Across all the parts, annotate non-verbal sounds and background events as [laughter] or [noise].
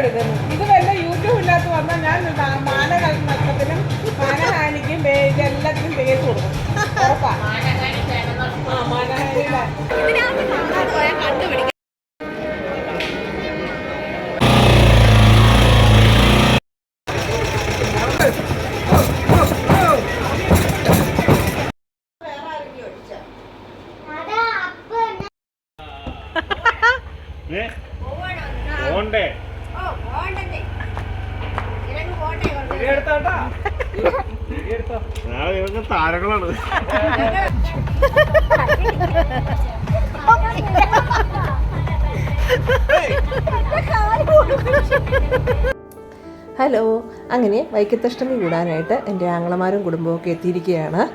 എടുക്കുന്നു. ഇത് വല്ല യൂട്യൂബ് ഇല്ലാത്ത വന്നാൽ ഞാൻ ഹലോ. അങ്ങനെ വൈക്കത്തഷ്ടമി കൂടാനായിട്ട് എന്റെ ആങ്ങളമാരും കുടുംബമൊക്കെ എത്തിയിരിക്കുകയാണ്.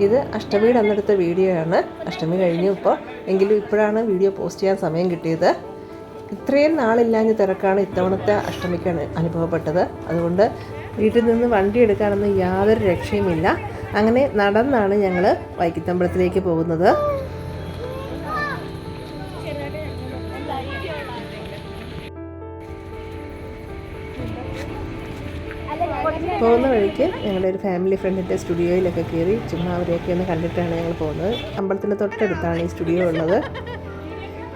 ഇത് അഷ്ടമിയുടെ അന്നെടുത്ത വീഡിയോ ആണ്. അഷ്ടമി കഴിഞ്ഞു ഇപ്പോൾ. എങ്കിലും ഇപ്പോഴാണ് വീഡിയോ പോസ്റ്റ് ചെയ്യാൻ സമയം കിട്ടിയത്. ഇത്രയും നാളില്ലാഞ്ഞ തിരക്കാണ് ഇത്തവണത്തെ അഷ്ടമിക്കാണ് അനുഭവപ്പെട്ടത്. അതുകൊണ്ട് വീട്ടിൽ നിന്ന് വണ്ടി എടുക്കാനൊന്നും യാതൊരു രക്ഷയുമില്ല. അങ്ങനെ നടന്നാണ് ഞങ്ങൾ വൈക്കത്തമ്പലത്തിലേക്ക് പോകുന്നത്. വഴിക്ക് ഞങ്ങളുടെ ഒരു ഫാമിലി ഫ്രണ്ടിന്റെ സ്റ്റുഡിയോയിലൊക്കെ കയറി ചുമ്മാ അവരെയൊക്കെ ഒന്ന് കണ്ടിട്ടാണ് ഞങ്ങൾ പോകുന്നത്. അമ്പലത്തിന്റെ തൊട്ടടുത്താണ് ഈ സ്റ്റുഡിയോ ഉള്ളത്.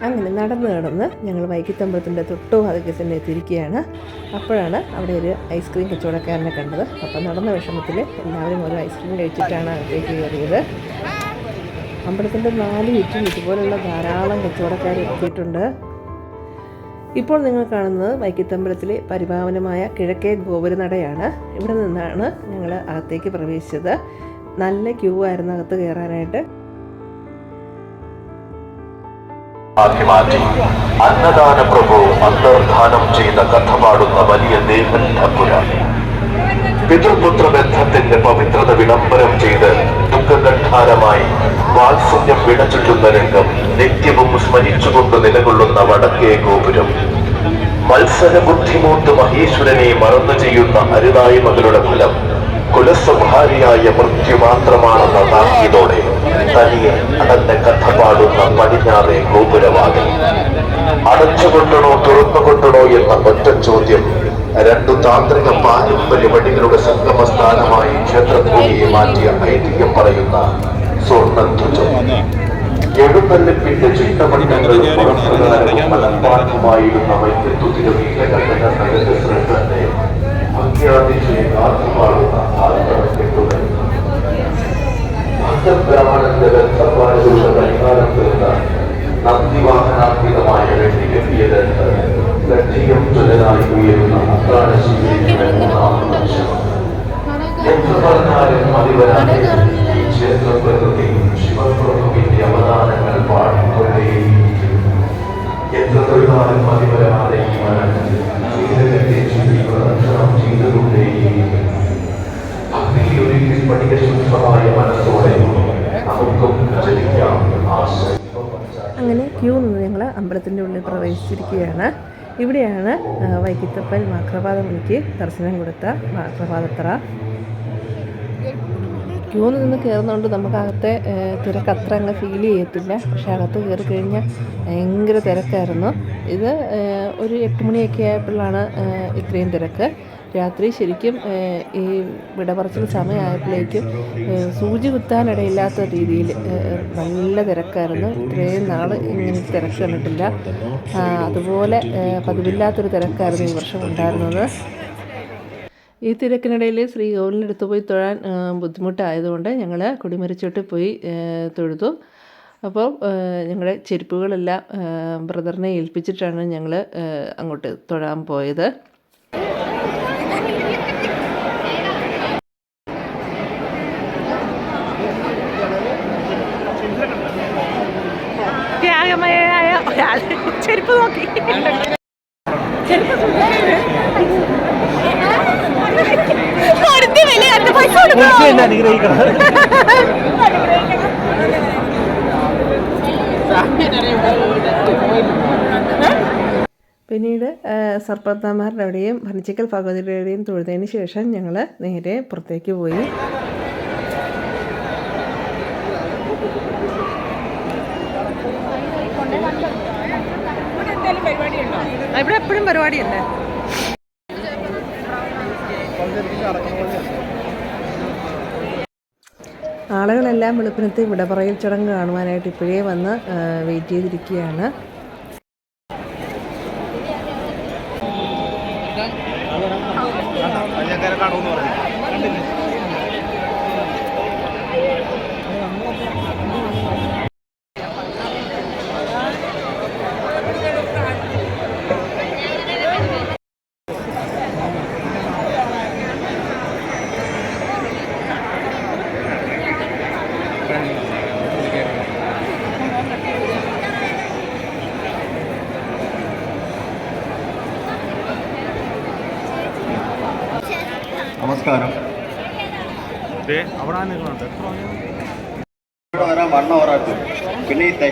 അങ്ങനെ നടന്ന് നടന്ന് ഞങ്ങൾ വൈകിത്തമ്പലത്തിന്റെ തൊട്ടോ അതൊക്കെ തന്നെ എത്തിയിരിക്കുകയാണ്. അപ്പോഴാണ് അവിടെ ഒരു ഐസ്ക്രീം കച്ചവടക്കാരനെ കണ്ടത്. അപ്പം നടന്ന വിഷമത്തിൽ എല്ലാവരും ഓരോ ഐസ്ക്രീം കഴിച്ചിട്ടാണ് അകത്തേക്ക് കയറിയത്. അമ്പലത്തിന്റെ നാല് ചുറ്റും ഇതുപോലുള്ള ധാരാളം കച്ചവടക്കാർ എത്തിയിട്ടുണ്ട്. ഇപ്പോൾ നിങ്ങൾ കാണുന്നത് വൈക്കത്തമ്പലത്തിലെ പരിഭാവനമായ കിഴക്കേ ഗോപുരനടയാണ്. ഇവിടെ നിന്നാണ് ഞങ്ങൾ അകത്തേക്ക് പ്രവേശിച്ചത്. നല്ല ക്യൂ ആയിരുന്നു അകത്ത് കയറാനായിട്ട്. അന്നദാന പ്രഭു അന്തർധാനം ചെയ്ത കഥ പാടുന്ന വലിയ ദേവൻ പിതൃപുത്ര ബന്ധത്തിന്റെ പവിത്രത വിളംബരം ചെയ്ത് ദുഃഖഗണ്ഠാരമായി വാത്സല്യം വിടചുറ്റുന്ന രംഗം നിത്യവും സ്മരിച്ചുകൊണ്ട് നിലകൊള്ളുന്ന വടക്കേ ഗോപുരം. മത്സര ബുദ്ധിമൂത്ത് മഹേശ്വരനെ മറന്നു ചെയ്യുന്ന അരുതായ്മകളുടെ ഫലം കുലസ്വഭാരിയായ മൃത്യു മാത്രമാണെന്ന താക്കീതോടെ തനിയെ അടന്റെ കഥ പാടുന്ന പടിഞ്ഞാറേ ഗോപുരവാദം അടച്ചുകൊണ്ടണോ തുറന്നുകൊണ്ടണോ എന്ന ഒറ്റ ചോദ്യം രണ്ടു താന്ത്രിക പാരമ്പര്യവടികളുടെ സംഗമ സ്ഥാനമായി ക്ഷേത്രഭൂമിയെ മാറ്റിയ ഐതിഹ്യം പറയുന്ന സ്വർണധ്വജം എഴുന്നള്ളിപ്പിന്റെ പുറപ്രകാരവും മനഃപ്പാഠമായിരുന്ന വൈദ്യുതിയുടെ ഭക്തബ്രാഹ്മണന്റെ ബന്ധപ്പാടുകളുടെ പരിഹാരം തീർന്ന നന്ദിവാഹനാത്മികമായ വെട്ടിക്കെട്ടിയത് ലക്ഷ്യം ചുലനായി ഉയരുന്ന അത്താണ് മൂന്നാം നിമിഷം എത്ര പറഞ്ഞാലും ഈ ക്ഷേത്ര പ്രകൃതിയും ശിവപ്രഭുവിന്റെ അവതാരങ്ങൾ പാടിക്കൊണ്ടേയിരിക്കുന്നു. എത്ര തൊഴിലാളും മതിവരാതെ ഈ മനം ജീവിതത്തെ ജീവിതം ചെയ്തുകൊണ്ടേയിരിക്കും ഭക്തിയൊരിക്കൽ പഠിക ശുദ്ധമായ മനസ്സോടെ നമുക്കും ചലിക്കാം അങ്ങനെ ക്യൂ നിന്ന് ഞങ്ങൾ അമ്പലത്തിന്റെ ഉള്ളിൽ പ്രവേശിച്ചിരിക്കുകയാണ്. ഇവിടെയാണ് വൈക്കത്തപ്പൽ മാക്രപാത മുനിക്ക് ദർശനം കൊടുത്ത മാക്രപാതത്ര ക്യൂ നിന്ന് കയറുന്നതുകൊണ്ട് നമുക്ക് അകത്തെ തിരക്ക് അത്ര അങ്ങ് ഫീൽ ചെയ്യത്തില്ല. പക്ഷേ അകത്ത് കയറി കഴിഞ്ഞാൽ ഭയങ്കര തിരക്കായിരുന്നു. ഇത് ഒരു എട്ട് മണിയൊക്കെ ആയപ്പോഴാണ് ഇത്രയും തിരക്ക്. രാത്രി ശരിക്കും ഈ വിടപറച്ചിൽ സമയമായപ്പോഴേക്കും സൂചി കുത്താനിടയില്ലാത്ത രീതിയിൽ നല്ല തിരക്കായിരുന്നു. ഇത്രയും നാൾ ഇങ്ങനെ തിരക്ക് കണ്ടിട്ടില്ല. അതുപോലെ പതിവില്ലാത്തൊരു തിരക്കായിരുന്നു ഈ വർഷം ഉണ്ടായിരുന്നത്. ഈ തിരക്കിനിടയിൽ ശ്രീകോവിലിനടുത്ത് പോയി തൊഴാൻ ബുദ്ധിമുട്ടായതുകൊണ്ട് ഞങ്ങൾ കൊടിമരിച്ചോട്ട് പോയി തൊഴുതു. അപ്പോൾ ഞങ്ങളുടെ ചെരുപ്പുകളെല്ലാം ബ്രദറിനെ ഏൽപ്പിച്ചിട്ടാണ് ഞങ്ങൾ അങ്ങോട്ട് തൊഴാൻ പോയത്. ചെരുപ്പ് നോക്കി. പിന്നീട് സർപ്പത്താമാരുടെ അവിടെയും ഭരണിച്ചിക്കൽ ഭഗവതിയുടെയും തൊഴുതതിന് ശേഷം ഞങ്ങൾ നേരെ പുറത്തേക്ക് പോയി. ഇവിടെ എപ്പോഴും പരിപാടിയല്ലേ? ആളുകളെല്ലാം വെളുപ്പിനത്തെ വിടപറയൽ ചടങ്ങ് കാണുവാനായിട്ട് ഇപ്പോഴേ വന്ന് വെയിറ്റ് ചെയ്തിരിക്കുകയാണ്. കാണുമെന്ന് പറഞ്ഞു നമസ്കാരം ദേ, അവിടെ നിൽക്കുന്നുണ്ട് ഇവിടെ വരാൻ വൺ അവർ ആക്കും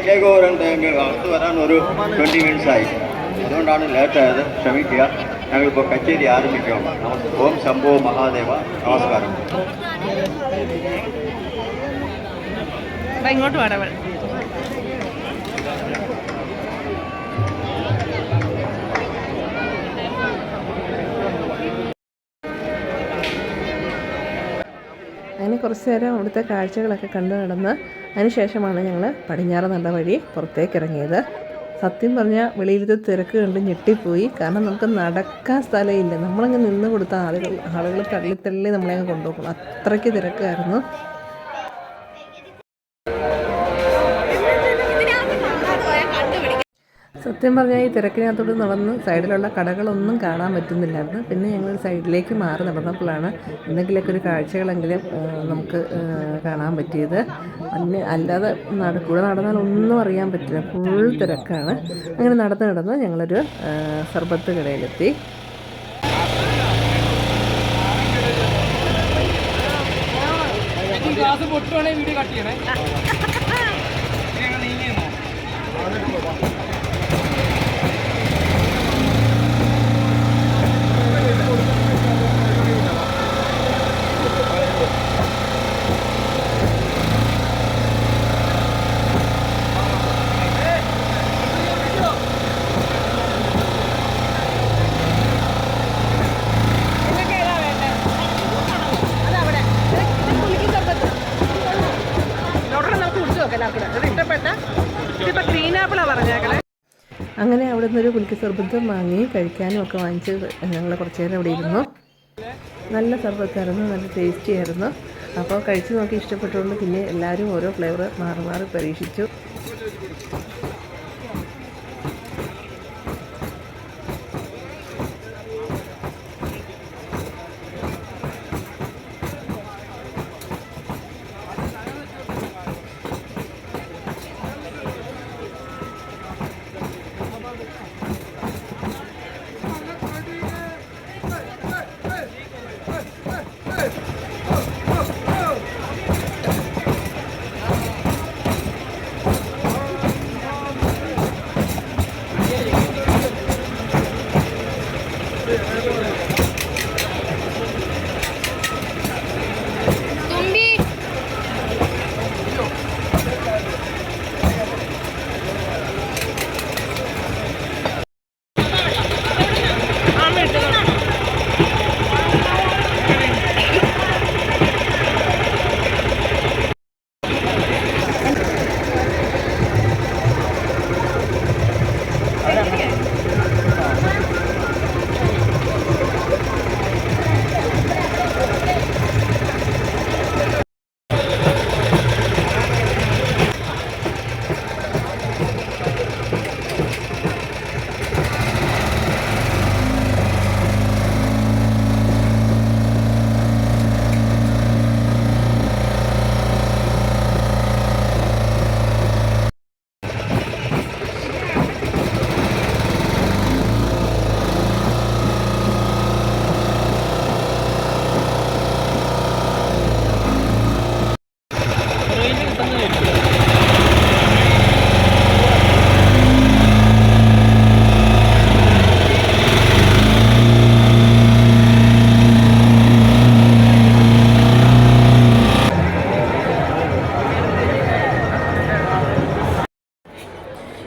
പിന്നെ ഓവർ അകത്ത് വരാൻ ഒരു ട്വന്റി മിനിറ്റ്സ് ആയി. അതുകൊണ്ടാണ് ലേറ്റ് ആയത്. ക്ഷമിക്കുക. ഞങ്ങളിപ്പോൾ കച്ചേരി ആരംഭിക്കാം. നമസ്കാരം ഓം ശംഭോ മഹാദേവ. നമസ്കാരം. ഇങ്ങോട്ട് വേണം അങ്ങനെ കുറച്ച് നേരം അവിടുത്തെ കാഴ്ചകളൊക്കെ കണ്ടു നടന്ന് അതിനുശേഷമാണ് ഞങ്ങൾ പടിഞ്ഞാറ് നല്ല വഴി പുറത്തേക്ക് ഇറങ്ങിയത് സത്യം പറഞ്ഞാൽ വെളിയിലത്തെ തിരക്ക് കണ്ട് ഞെട്ടിപ്പോയി. കാരണം നമുക്ക് നടക്കാൻ സ്ഥലമില്ല. നമ്മളങ്ങ് നിന്ന് കൊടുത്ത ആളുകൾ ആളുകൾ തള്ളി തള്ളി നമ്മളെ അങ്ങ് കൊണ്ടുപോകും. അത്രയ്ക്ക് തിരക്കായിരുന്നു. സത്യം പറഞ്ഞാൽ ഈ തിരക്കിനകത്തോട്ട് നടന്ന് സൈഡിലുള്ള കടകളൊന്നും കാണാൻ പറ്റുന്നില്ലായിരുന്നു. പിന്നെ ഞങ്ങൾ സൈഡിലേക്ക് മാറി നടന്നപ്പോഴാണ് എന്തെങ്കിലുമൊക്കെ ഒരു കാഴ്ചകളെങ്കിലും നമുക്ക് കാണാൻ പറ്റിയത്. അന്യ അല്ലാതെ നട കൂടെ നടന്നാൽ ഒന്നും അറിയാൻ പറ്റില്ല. ഫുൾ തിരക്കാണ്. അങ്ങനെ നടന്ന് നടന്ന് ഞങ്ങളൊരു സർബത്ത് കടയിലെത്തി അങ്ങനെ അവിടെ നിന്നൊരു കുലുക്കി സർബത്തും വാങ്ങി കഴിക്കാനും ഒക്കെ വാങ്ങിച്ച് ഞങ്ങൾ കുറച്ച് നേരം അവിടെ ഇരുന്നു. നല്ല സർബത്തായിരുന്നു നല്ല ടേസ്റ്റി ആയിരുന്നു. അപ്പോൾ കഴിച്ച് നോക്കി ഇഷ്ടപ്പെട്ടുകൊണ്ട് പിന്നെ എല്ലാവരും ഓരോ ഫ്ലേവർ മാറി മാറി പരീക്ഷിച്ചു.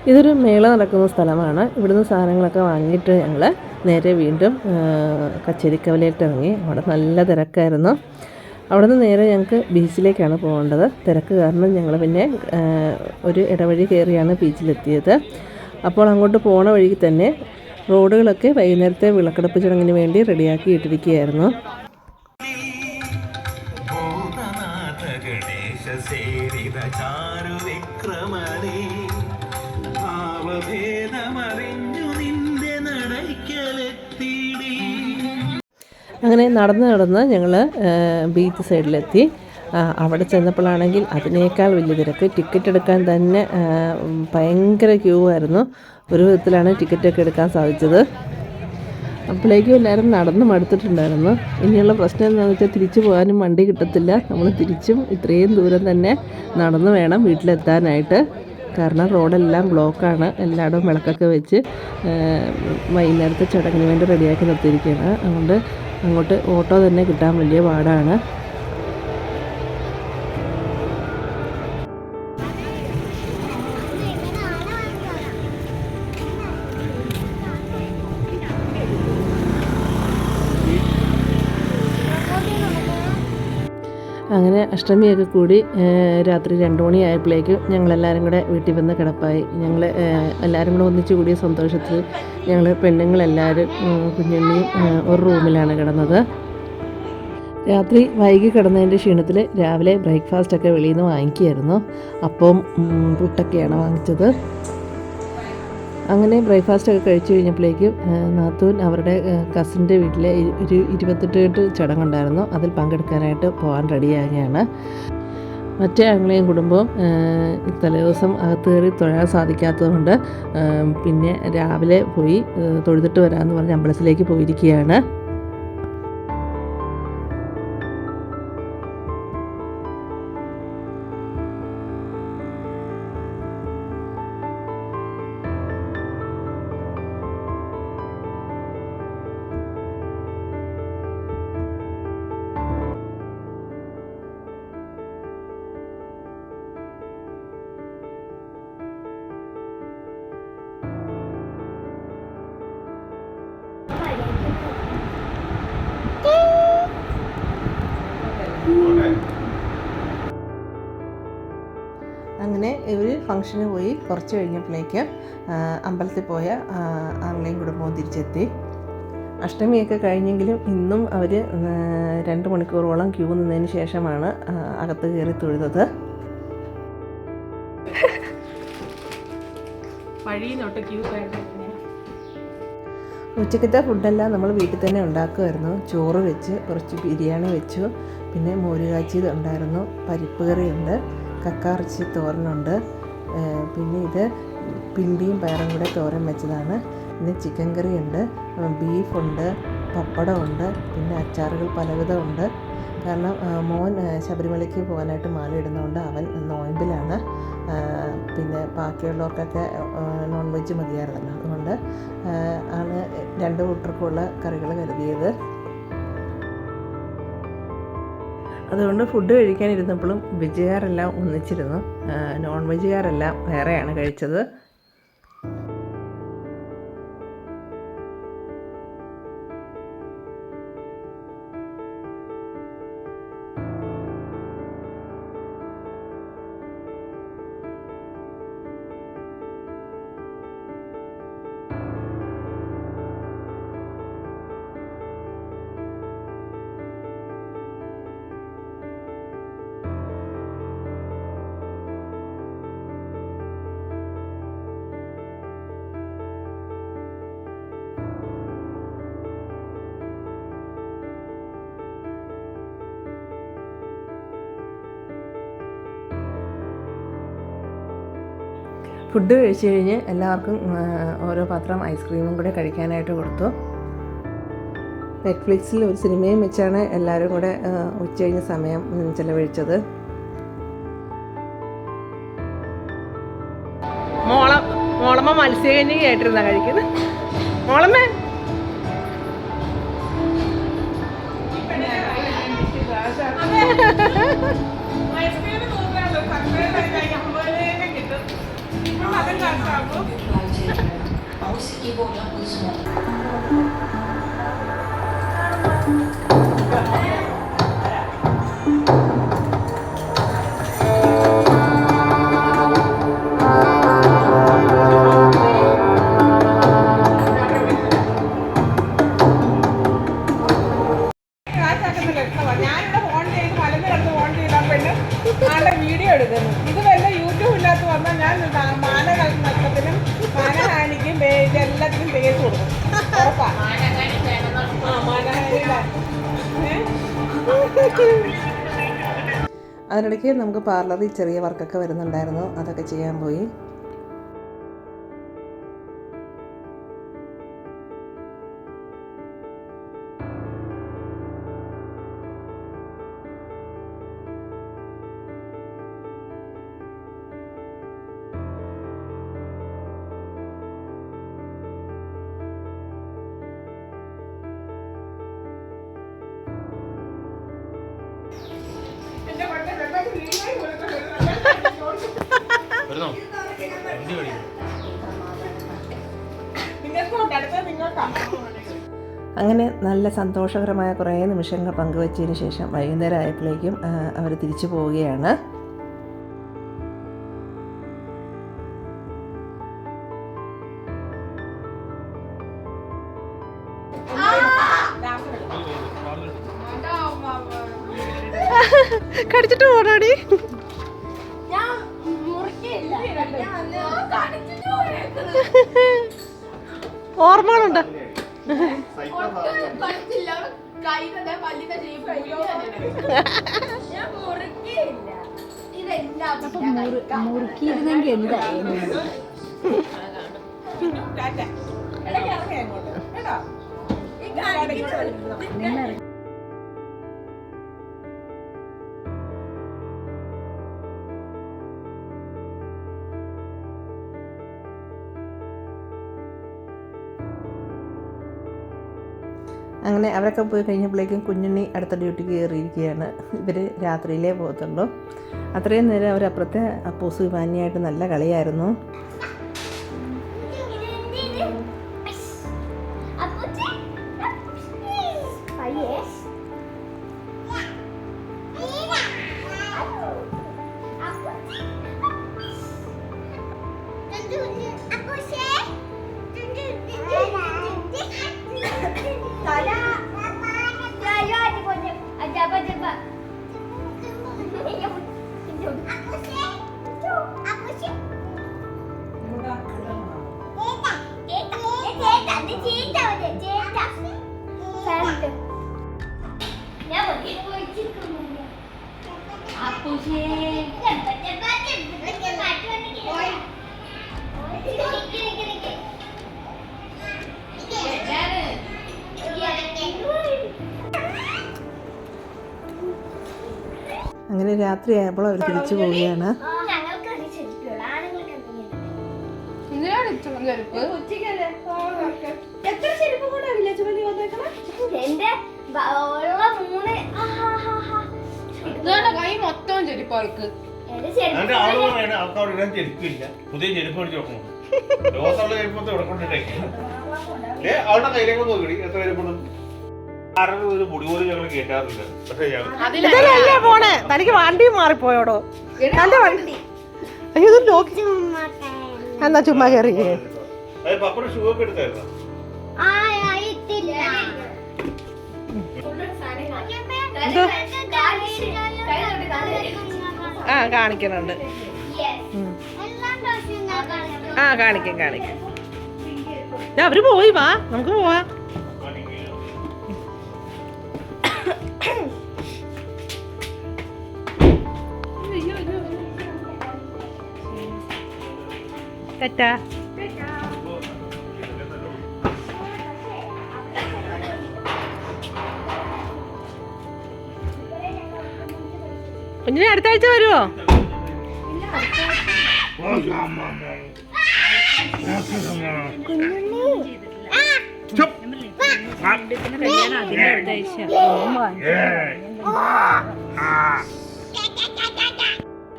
ഇതൊരു മേള നടക്കുന്ന സ്ഥലമാണ്. ഇവിടുന്ന് സാധനങ്ങളൊക്കെ വാങ്ങിയിട്ട് ഞങ്ങൾ നേരെ വീണ്ടും കച്ചേരിക്കവലയിട്ട് ഇറങ്ങി. അവിടെ നല്ല തിരക്കായിരുന്നു. അവിടെ നിന്ന് നേരെ ഞങ്ങൾക്ക് ബീച്ചിലേക്കാണ് പോകേണ്ടത്. തിരക്ക് കാരണം ഞങ്ങൾ പിന്നെ ഒരു ഇടവഴി കയറിയാണ് ബീച്ചിലെത്തിയത്. അപ്പോൾ അങ്ങോട്ട് പോണ വഴിക്ക് തന്നെ റോഡുകളൊക്കെ വൈകുന്നേരത്തെ വിളക്കെടുപ്പ് ചടങ്ങിന് വേണ്ടി റെഡിയാക്കി ഇട്ടിരിക്കുകയായിരുന്നു അങ്ങനെ നടന്ന് നടന്ന് ഞങ്ങൾ ബീച്ച് സൈഡിലെത്തി. അവിടെ ചെന്നപ്പോഴാണെങ്കിൽ അതിനേക്കാൾ വലിയ തിരക്ക്. ടിക്കറ്റ് എടുക്കാൻ തന്നെ ഭയങ്കര ക്യൂ ആയിരുന്നു. ഒരു വിധത്തിലാണ് ടിക്കറ്റൊക്കെ എടുക്കാൻ സാധിച്ചത്. അപ്പോഴേക്കും എല്ലാവരും നടന്ന് മടുത്തിട്ടുണ്ടായിരുന്നു. ഇനിയുള്ള പ്രശ്നം എന്താണെന്ന് വെച്ചാൽ തിരിച്ചു പോകാനും വണ്ടി കിട്ടത്തില്ല. നമ്മൾ തിരിച്ചും ഇത്രയും ദൂരം തന്നെ നടന്നു വേണം വീട്ടിലെത്താനായിട്ട്. കാരണം റോഡെല്ലാം ബ്ലോക്കാണ്. എല്ലായിടവും വിളക്കൊക്കെ വെച്ച് വൈകുന്നേരത്തെ ചടങ്ങിന് വേണ്ടി റെഡിയാക്കി നിർത്തിയിരിക്കുകയാണ്. അതുകൊണ്ട് അങ്ങോട്ട് ഓട്ടോ തന്നെ കിട്ടാൻ വലിയ പാടാണ്. അഷ്ടമിയൊക്കെ കൂടി രാത്രി രണ്ട് മണിയായപ്പോഴേക്കും ഞങ്ങളെല്ലാവരും കൂടെ വീട്ടിൽ വന്ന് കിടപ്പായി. ഞങ്ങൾ എല്ലാവരും കൂടെ ഒന്നിച്ചു കൂടിയ സന്തോഷത്തിൽ ഞങ്ങൾ പെണ്ണുങ്ങളെല്ലാവരും കുഞ്ഞുണ്ണിയും ഒരു റൂമിലാണ് കിടന്നത്. രാത്രി വൈകി കിടന്നതിന്റെ ക്ഷീണത്തിൽ രാവിലെ ബ്രേക്ക്ഫാസ്റ്റൊക്കെ വെളിയിൽ നിന്ന് വാങ്ങിക്കുമായിരുന്നു അപ്പം പുട്ടൊക്കെയാണ് വാങ്ങിച്ചത്. അങ്ങനെ ബ്രേക്ക്ഫാസ്റ്റ് ഒക്കെ കഴിച്ചു കഴിഞ്ഞപ്പോഴേക്കും നാത്തൂൻ അവരുടെ കസിന്റെ വീട്ടിലെ ഒരു ഇരുപത്തെട്ട് ചടങ്ങുണ്ടായിരുന്നു. അതിൽ പങ്കെടുക്കാനായിട്ട് പോകാൻ റെഡിയാകുകയാണ് മറ്റേ ആംഗ്ലേയും കുടുംബവും തലേ ദിവസം തലേദിവസം അകത്ത് കയറി തൊഴാൻ സാധിക്കാത്തതുകൊണ്ട് പിന്നെ രാവിലെ പോയി തൊഴുതിട്ട് വരാമെന്ന് പറഞ്ഞ് അമ്പലത്തിലേക്ക് പോയിരിക്കുകയാണ്. ഇവർ ഫംഗ്ഷന് പോയി കുറച്ച് കഴിഞ്ഞപ്പോഴേക്ക് അമ്പലത്തിൽ പോയ ആംഗ്ലേയും കുടുംബവും തിരിച്ചെത്തി. അഷ്ടമിയൊക്കെ കഴിഞ്ഞെങ്കിലും ഇന്നും അവർ രണ്ട് മണിക്കൂറോളം ക്യൂ നിന്നതിന് ശേഷമാണ് അകത്ത് കയറി തൊഴുതത് ക്യൂ ഉച്ചക്കത്തെ ഫുഡെല്ലാം നമ്മൾ വീട്ടിൽ തന്നെ ഉണ്ടാക്കുമായിരുന്നു. ചോറ് വെച്ച് കുറച്ച് ബിരിയാണി വെച്ചു. പിന്നെ മോരുകാച്ചിയത് ഉണ്ടായിരുന്നു. പരിപ്പ് കറിയുണ്ട്. കക്കാറച്ചി തോരനുണ്ട്. പിന്നെ ഇത് പിണ്ടിയും പയറും കൂടെ തോരൻ വെച്ചതാണ്. പിന്നെ ചിക്കൻ കറി ഉണ്ട് ബീഫുണ്ട് പപ്പടമുണ്ട് പിന്നെ അച്ചാറുകൾ പലവിധമുണ്ട് കാരണം മോൻ ശബരിമലയ്ക്ക് പോകാനായിട്ട് മാല ഇടുന്നതുകൊണ്ട് അവൻ നോയമ്പിലാണ്. പിന്നെ ബാക്കിയുള്ളവർക്കൊക്കെ നോൺ വെജ് മതിയായിരുന്നല്ലോ. അതുകൊണ്ട് ആണ് രണ്ട് കൂട്ടർക്കുള്ള കറികൾ കരുതിയത്. അതുകൊണ്ട് ഫുഡ് കഴിക്കാനിരുന്നപ്പോഴും വെജുകാരെല്ലാം ഒന്നിച്ചിരുന്നു. നോൺ വെജുകാരെല്ലാം വേറെയാണ് കഴിച്ചത്. ഫുഡ് കഴിച്ചു കഴിഞ്ഞ് എല്ലാവർക്കും ഓരോ പാത്രം ഐസ്ക്രീമും കൂടെ കഴിക്കാനായിട്ട് കൊടുത്തു. നെറ്റ്ഫ്ലിക്സിൽ ഒരു സിനിമയും വെച്ചാണ് എല്ലാവരും കൂടെ ആ, ഉച്ച കഴിഞ്ഞ സമയം ചെലവഴിച്ചത്. മോള മോളമ്മ മത്സ്യകന്യ കേട്ടിരുന്ന കഴിക്കുന്നത് മോളമ്മേ అర్థం కాదు బాబు പാർലറിൽ ചെറിയ വർക്കൊക്കെ വരുന്നുണ്ടായിരുന്നു. അതൊക്കെ ചെയ്യാൻ പോയി. നിങ്ങൾക്കാ. അങ്ങനെ നല്ല സന്തോഷകരമായ കുറേ നിമിഷങ്ങൾ പങ്കുവച്ചതിന് ശേഷം വൈകുന്നേരം ആയപ്പോഴേക്കും അവർ തിരിച്ചു പോവുകയാണ്. കടിച്ചിട്ട് പോടാടി ഓർമ്മകളുണ്ട്. മുറുക്കിയിരുന്നെങ്കിൽ എന്തായിരുന്നു ടാറ്റ. അങ്ങനെ അവരൊക്കെ പോയി കഴിഞ്ഞപ്പോഴേക്കും കുഞ്ഞുണ്ണി അടുത്ത ഡ്യൂട്ടിക്ക് കയറിയിരിക്കുകയാണ്. ഇവർ രാത്രിയിലേ പോകത്തുള്ളൂ. അത്രയും നേരം അവർ അപ്പുറത്തെ അപ്പൂസ് വിമാനിയായിട്ട് നല്ല കളിയായിരുന്നു. അങ്ങനെ രാത്രിയായപ്പോൾ അവർ തിരിച്ചു പോവുകയാണ്. ചെരുപ്പ്. കൈ മൊത്തം ചെരുപ്പില്ല. പുതിയ ചെരുപ്പ് മേടിച്ച് [laughs] കയ്യിലേക്ക് നോക്കടി എത്ര ചെരുപ്പുണ്ട് ആരുടെ ഒരു മുടി പോലും ഞങ്ങൾ കേട്ടാറില്ല പക്ഷേ പോണേ? തനിക്ക് വണ്ടി മാറിപ്പോയോടോ? തന്റെ വണ്ടി. അയ്യോ ഇത് നോക്കി എന്നാ ചുമ്മാ കയറി. അത് പപ്പയുടെ ഷൂ ഒക്കെ എടുത്തായിരുന്നു? ആ, കാണിക്കുന്നുണ്ട്. ആ കാണിക്കാം കാണിക്കാം. അവർ പോയി വാ. നമുക്ക് പോവാ. തെറ്റാ കുഞ്ഞിനെ അടുത്ത ആഴ്ച വരുമോ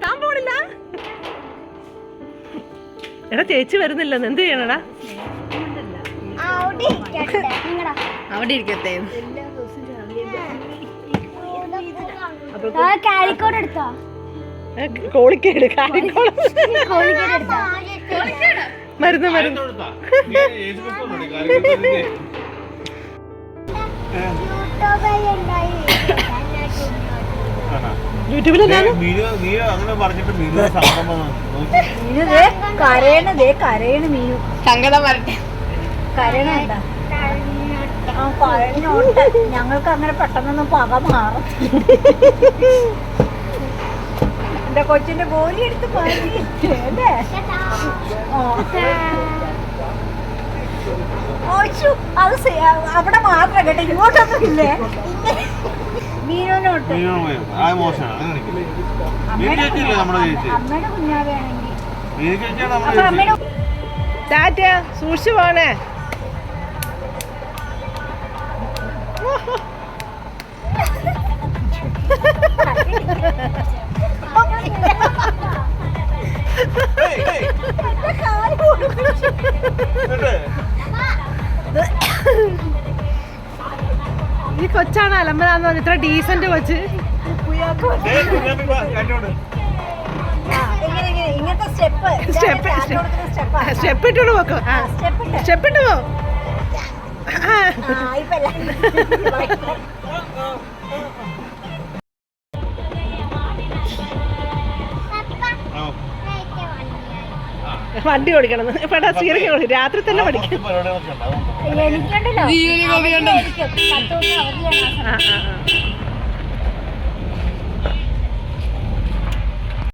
താൻ പോണില്ല? എടാ ചേച്ചി വരുന്നില്ലെന്ന് എന്ത് ചെയ്യണടാ? അവിടെ ഇരിക്കട്ടെ. കാലിക്കോട് എടുത്തോ? കോളിക്കേട് എടുത്തോ മരുന്ന് മരുന്ന്. യൂട്യൂബിൽ ഉണ്ടായി യൂട്യൂബിൽ കരയണ മീനു. സങ്കടം വരട്ടെ. കരയണ ഞങ്ങൾക്ക് അങ്ങനെ പെട്ടെന്നൊന്നും പക മാറും എന്റെ കൊച്ചിന്റെ ഗോലി എടുത്ത്. ഓശു, അത് അവിടെ മാത്രം കേട്ടോ ഇങ്ങോട്ടൊന്നും ഇല്ലേ? ആ മോശമാണ്. അങ്ങനെ നിൽക്കില്ലേ. മീനു ചേച്ചിയല്ലേ നമ്മുടെ ചേച്ചി? മീനു ചേച്ചിയാണ് നമ്മുടെ ചേച്ചി. ടാറ്റ സൂക്ഷിച്ചു പോണേ. ഏയ്, ഏയ്, കൊച്ചാണ് അലമ്പലാന്ന് പറഞ്ഞു ഇത്ര ഡീസന്റ് കൊച്ച്. സ്റ്റെപ്പ്. Step step. സ്റ്റെപ്പ്. ഇട്ടോണ്ട് പോക്കോ. ആ സ്റ്റെപ്പ് സ്റ്റെപ്പ് ഇട്ട് പോ. ആ, [laughs] വണ്ടി ഓടിക്കണം. ഇപ്പടാ ഓടി. രാത്രി തന്നെ പഠിക്കും. എനിക്കുണ്ടല്ലോ.